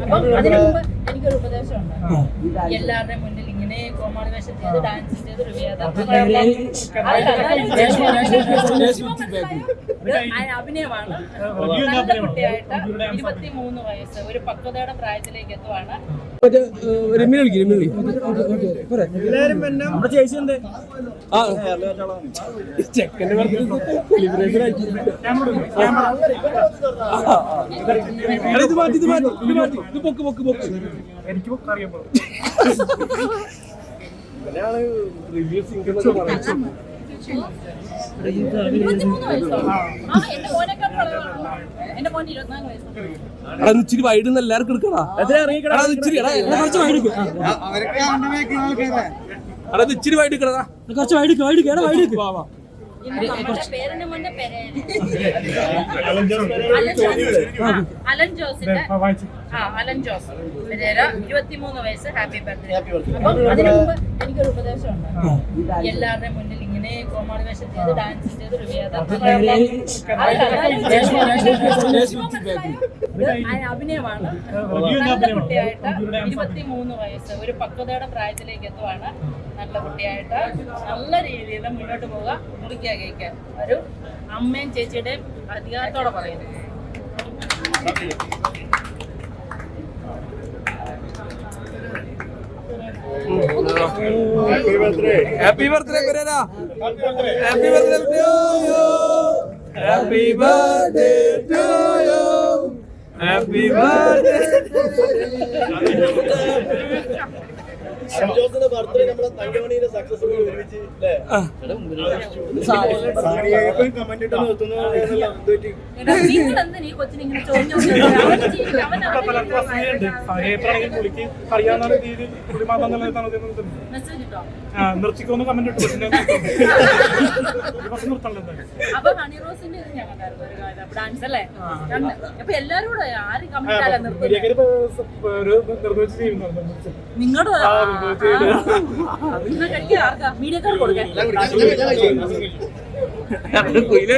അപ്പം അതിനു മുമ്പ് എനിക്കൊരു ഉപദേശമുണ്ട്. എല്ലാവരുടെ എല്ലാവരുടെയും മുന്നിൽ ഇങ്ങനെ കോമാളി വേഷം ചെയ്ത് ഡാൻസ് ചെയ്ത് അഭിനയമാണ്. നല്ല കുട്ടിയായിട്ട് ഇരുപത്തി മൂന്ന് വയസ്സ്. ഒരു പക്വതയുടെ പ്രായത്തിലേക്ക് എത്തുവാണ്. ചെക്കന്റെ ഇത് മാറ്റി ഇത് മാറ്റി ഇത് മാറ്റി. ഇത് പൊക്ക് പൊക്ക് പൊക്ക്. എനിക്ക് അറിയാൻ ഇച്ചിരി വൈഡ് എല്ലാവർക്കും എടുക്കടാ. എടാ ഇത് ഇച്ചിരി കുറച്ച് വൈഡ് എടുക്ക്. ഇച്ചിരി വൈഡ് എടുക്കടാ. കുറച്ച് വൈഡ് എടുക്ക്, വൈഡ് എടുക്ക്, അലൻ ജോസ്. ആ, അലൻ ജോസിന്റെ ആ അലൻ ജോസ്. ഇരുപത്തിമൂന്ന് വയസ്സ് ഹാപ്പി ബർത്ത്ഡേ. അപ്പം അതിനു മുമ്പ് എനിക്കൊരു ഉപദേശം ഉണ്ട് എല്ലാവരുടെയും മുന്നിൽ ഇങ്ങനെ കോമാളി വേഷം ചെയ്ത് ഡാൻസ് ചെയ്ത് അഭിനയമാണ് നല്ല കുട്ടിയായിട്ട് ഇരുപത്തി മൂന്ന് വയസ്സ് ഒരു പക്വതയുടെ പ്രായത്തിലേക്ക് എത്തുവാണ് നല്ല കുട്ടിയായിട്ട് നല്ല രീതിയിൽ മുന്നോട്ട് പോവുക മുറിക്കുക കേൾക്കാൻ ഒരു അമ്മയും ചേച്ചിയുടെയും അധികാരത്തോടെ പറയുന്നു happy birthday Perera happy birthday to you happy birthday to you happy birthday ജോസിന്റെ ബർത്ത്ഡേ നമ്മളെ തങ്കമണിയുടെ സക്സസ്ഫുൾ ഒരുമിച്ച് കമന്റ് ഇട്ട് നിർത്തുന്നു കൊച്ചിനെ ഇങ്ങനെ ചോദിച്ചോണ്ടിരിക്കുന്നത്? പുള്ളിക്ക് അറിയാവുന്ന രീതിയിൽ പുള്ളി മാത്രം നിലനിർത്താൻ നിർത്തിക്കോന്ന് കമന്റ് ഇട്ടു പക്ഷേ കുറച്ച് നിർത്തണല്ലോ എന്തായാലും. അപ്പൊ ഹണി റോസിന്റെ ഇത് ഞാൻ കണ്ടായിരുന്നു ഒരു കാര്യം. ഡാൻസ് അല്ലേ? കണ്ട്. അപ്പൊ എല്ലാരും കൂടെ ആര് കമ്മിറ്റ് ആല നിർത്തുന്നത് മര്യാദയ്ക്ക് ഇപ്പൊ സ- ഒരു നിർദ്ദേശിച്ച് ചെയ്യുന്നുണ്ട് നിങ്ങളുടെ മീഡിയക്കാർ കൊടുക്കാൻ കുയിൽ.